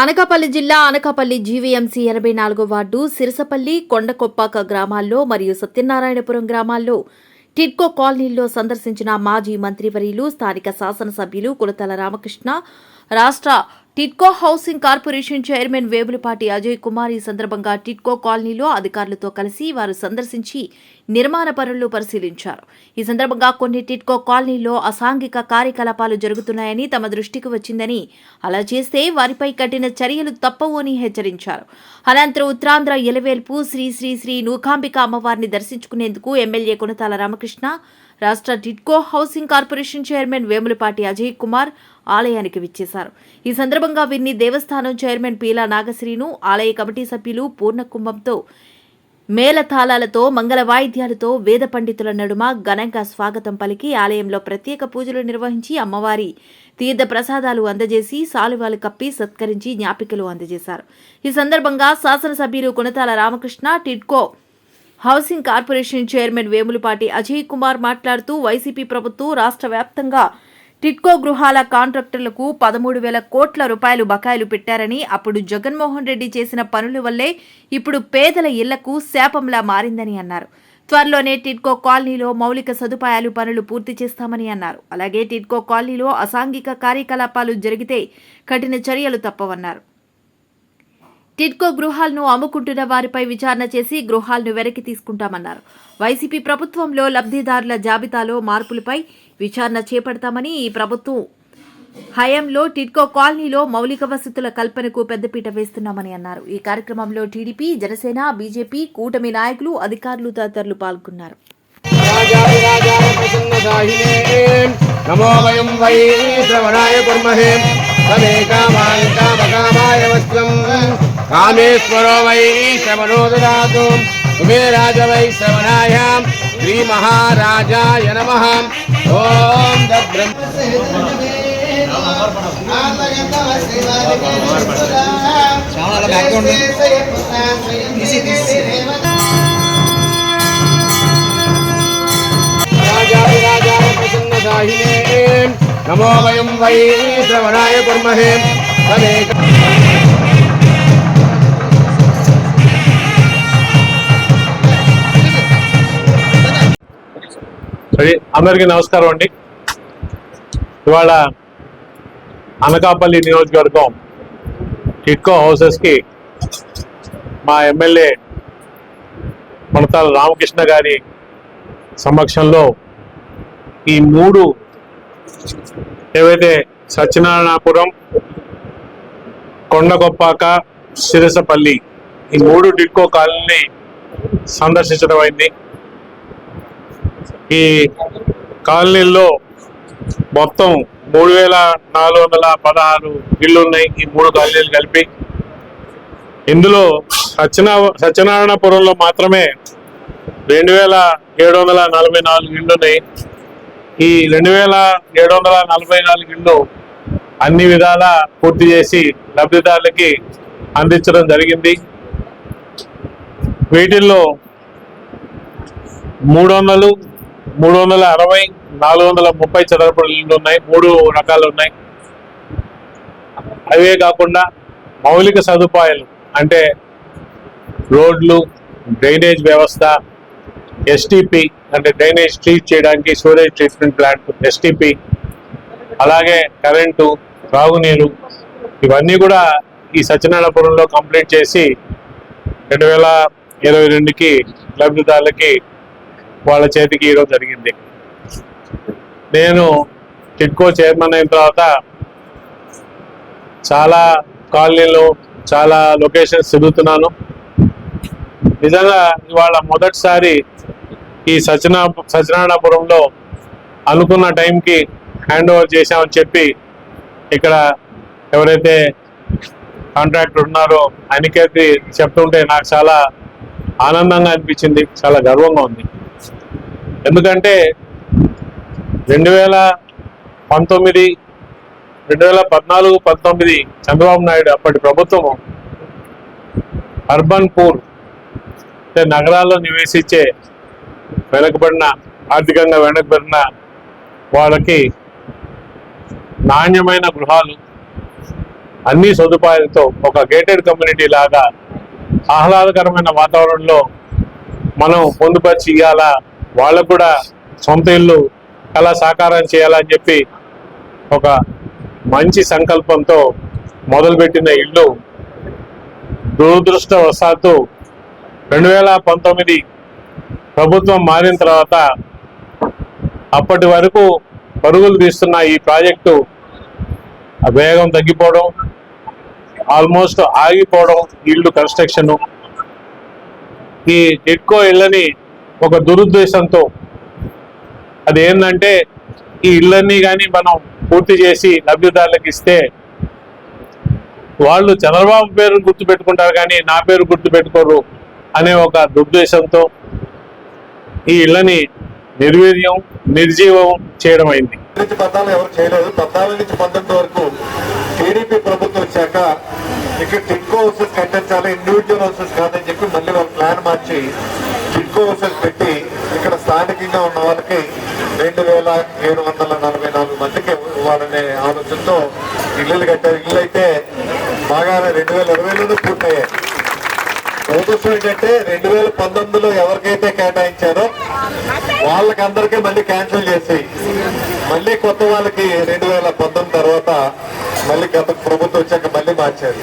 అనకాపల్లి జిల్లా అనకాపల్లి జీవీఎంసీ ఎనభై నాలుగో వార్డు సిరసపల్లి కొండకొప్పాక గ్రామాల్లో మరియు సత్యనారాయణపురం గ్రామాల్లో టిడ్కో కాలనీల్లో సందర్శించిన మాజీ మంత్రివర్యులు స్థానిక శాసనసభ్యులు కులతల రామకృష్ణ రాష్ట్ర TIDCO housing corporation chairman Vemulapati Ajay Kumar ఈ సందర్భంగా టిట్కో కాలనీలో అధికారులతో కలిసి వారు సందర్శించి నిర్మాణ పనులు పరిశీలించారు. ఈ సందర్భంగా కొన్ని టిట్కో కాలనీలో అసాంఘిక కార్యకలాపాలు జరుగుతున్నాయని తమ దృష్టికి వచ్చిందని అలా చేస్తే వారిపై కఠిన చర్యలు తప్పవు అని హెచ్చరించారు. అనంతరం ఉత్తరాంధ్ర ఎలవేల్పు శ్రీ శ్రీ శ్రీ నూకాంబిక అమ్మవారిని దర్శించుకునేందుకు ఎమ్మెల్యే కొనతాల రామకృష్ణ రాష్ట్ర TIDCO housing corporation chairman Vemulapati Ajay Kumar ఆలయానికి విచ్చేశారు. ఈ సందర్భంగా వీరిని దేవస్థానం చైర్మన్ పీలా నాగశ్రీను ఆలయ కమిటీ సభ్యులు పూర్ణకుంభంతో మేళతాళాలతో మంగళ వాయిద్యాలతో వేద పండితుల నడుమ ఘనంగా స్వాగతం పలికి ఆలయంలో ప్రత్యేక పూజలు నిర్వహించి అమ్మవారి తీర్థ ప్రసాదాలు అందజేసి సాలువాలు కప్పి సత్కరించి జ్ఞాపికలు అందజేశారు. ఈ సందర్భంగా శాసనసభ్యులు Konathala Ramakrishna TIDCO housing corporation chairman Vemulapati Ajay Kumar మాట్లాడుతూ వైసీపీ ప్రభుత్వం రాష్ట్ర వ్యాప్తంగా టిట్కో గృహాల కాంట్రాక్టర్లకు పదమూడు వేల కోట్ల రూపాయలు బకాయిలు పెట్టారని అప్పుడు జగన్మోహన్ రెడ్డి చేసిన పనుల వల్లే ఇప్పుడు పేదల ఇళ్ళకు శాపంలా మారిందని అన్నారు. త్వరలోనే టిడ్కో కాలనీలో మౌలిక సదుపాయాలు పనులు పూర్తి చేస్తామని అన్నారు. అలాగే టిడ్కో కాలనీలో అసాంఘిక కార్యకలాపాలు జరిగితే కఠిన చర్యలు తప్పవన్నారు. టిడ్కో గృహాలను అమ్ముకుంటున్న వారిపై విచారణ చేసి గృహాలను వెనక్కి తీసుకుంటామన్నారు. వైసీపీ ప్రభుత్వంలో లబ్ధిదారుల జాబితాలో మార్పులపై విచారణ చేపడతామని ఈ ప్రభుత్వం హయాంలో టిడ్కో కాలనీలో మౌలిక వసతుల కల్పనకు పెద్దపీట వేస్తున్నామని అన్నారు. ఈ కార్యక్రమంలో టీడీపీ జనసేన బీజేపీ కూటమి నాయకులు అధికారులు తదితరులు పాల్గొన్నారు. నమో వయం వై శ్రవణాయ కుర్మహే తమే కామకామాయ వస్త్రం కామేశ్వరో వై శ్రవణో దదాతు కుబేరాజ వై శ్రవణాయ శ్రీమహారాజాయ నమ ఓం దద్రం రాజా ప్రసన్న సాహినే నమో వయం వై శ్రవణాయ కుర్మహే. తమే అందరికీ నమస్కారం అండి. ఇవాళ అనకాపల్లి నియోజకవర్గం టిట్కో హౌసెస్కి మా ఎమ్మెల్యే కొనతాల రామకృష్ణ గారి సమక్షంలో ఈ మూడు ఏవైతే సత్యనారాయణపురం కొండగొప్పాక సిరసపల్లి ఈ మూడు టిట్కో కాలనీ సందర్శించడం అయింది. ఈ కాలనీల్లో మొత్తం మూడు వేల నాలుగు వందల పదహారు ఇళ్ళు ఉన్నాయి ఈ మూడు కాలనీలు కలిపి. ఇందులో సత్యనా సత్యనారాయణపురంలో మాత్రమే రెండు వేల ఏడు వందల నలభై నాలుగు ఇళ్ళు ఉన్నాయి ఈ రెండు వేల ఏడు వందల నలభై నాలుగు ఇళ్ళు అన్ని విధాల పూర్తి చేసి లబ్ధిదారులకి అందించడం జరిగింది. వీటిల్లో మూడు వందలు మూడు వందల అరవై నాలుగు వందల ముప్పై చదరపు ఇళ్ళు ఉన్నాయి. మూడు రకాలు ఉన్నాయి. అవే కాకుండా మౌలిక సదుపాయాలు అంటే రోడ్లు డ్రైనేజ్ వ్యవస్థ ఎస్టీపీ అంటే డ్రైనేజ్ ట్రీట్ చేయడానికి స్టోరేజ్ ట్రీట్మెంట్ ప్లాంట్ ఎస్టీపీ అలాగే కరెంటు త్రాగునీరు ఇవన్నీ కూడా ఈ సత్యనారాయణపురంలో కంప్లీట్ చేసి రెండు వేల ఇరవై రెండుకి లబ్ధిదారులకి వాళ్ళ చేతికి ఈరోజు జరిగింది. నేను టిడ్కో చైర్మన్ అయిన తర్వాత చాలా కాలనీలో చాలా లొకేషన్స్ తిరుగుతున్నాను. నిజంగా ఇవాళ మొదటిసారి ఈ సత్యనా సత్యనారాయణపురంలో అనుకున్న టైంకి హ్యాండ్ ఓవర్ చేశామని చెప్పి ఇక్కడ ఎవరైతే కాంట్రాక్టర్ ఉన్నారో అనికేతి చెప్తుంటే నాకు చాలా ఆనందంగా అనిపించింది చాలా గర్వంగా ఉంది. ఎందుకంటే రెండు వేల పంతొమ్మిది రెండు వేల పద్నాలుగు పంతొమ్మిది చంద్రబాబు నాయుడు అప్పటి ప్రభుత్వము అర్బన్ పూర్ అంటే నగరాల్లో నివేశించే వెనకబడిన ఆర్థికంగా వెనకబడిన వాళ్ళకి నాణ్యమైన గృహాలు అన్ని సదుపాయాలతో ఒక గేటెడ్ కమ్యూనిటీ లాగా ఆహ్లాదకరమైన వాతావరణంలో మనం పొందుపరిచి ఇవ్వాలా వాళ్ళకు కూడా సొంత ఇల్లు కళా సాకారం చేయాలని చెప్పి ఒక మంచి సంకల్పంతో మొదలుపెట్టిన ఇల్లు దురదృష్టవశాత్తు రెండు వేల పంతొమ్మిది ప్రభుత్వం మారిన తర్వాత అప్పటి వరకు పరుగులు తీస్తున్న ఈ ప్రాజెక్టు వేగం తగ్గిపోవడం ఆల్మోస్ట్ ఆగిపోవడం ఇల్లు కన్స్ట్రక్షను ఈ ఎక్కువ ఇళ్ళని ఒక దురుద్దేశంతో అది ఏంటంటే ఈ ఇళ్ళన్నీ కానీ మనం పూర్తి చేసి లబ్ధిదారులకు ఇస్తే వాళ్ళు చంద్రబాబు పేరు గుర్తు పెట్టుకుంటారు కానీ నా పేరు గుర్తు పెట్టుకోరు అనే ఒక దుర్దేశంతో ఈ ఇళ్ళని నిర్వీర్యం నిర్జీవం చేయడం అయింది. నుంచి పద్నాలుగు ఎవరు చేయలేదు. పద్నాలుగు నుంచి పంతొమ్మిది వరకు టీడీపీ ప్రభుత్వం వచ్చాక ఇక్కడ టిడ్కో హౌసెస్ కట్టించాలి ఇండివిజువల్ హౌసెస్ కాదని చెప్పి మళ్ళీ వాళ్ళు ప్లాన్ మార్చి టిడ్కో హౌసెస్ పెట్టి ఇక్కడ స్థానికంగా ఉన్న వాళ్ళకి రెండు వేల ఏడు వందల నలభై నాలుగు మందికి ఇవ్వాలనే ఆలోచనతో ఇల్లులు కట్టారు. ఇల్లు అయితే బాగానే రెండు వేల ఇరవైలోనే పూర్తయ్యాయి. దురదృష్టం ఏంటంటే రెండు వేల పంతొమ్మిదిలో ఎవరికైతే కేటాయించారో వాళ్ళకందరికీ మళ్ళీ క్యాన్సిల్ చేసి మళ్ళీ కొత్త వాళ్ళకి రెండు వేల పంతొమ్మిది తర్వాత మళ్ళీ గత ప్రభుత్వం వచ్చాక మళ్ళీ మార్చారు.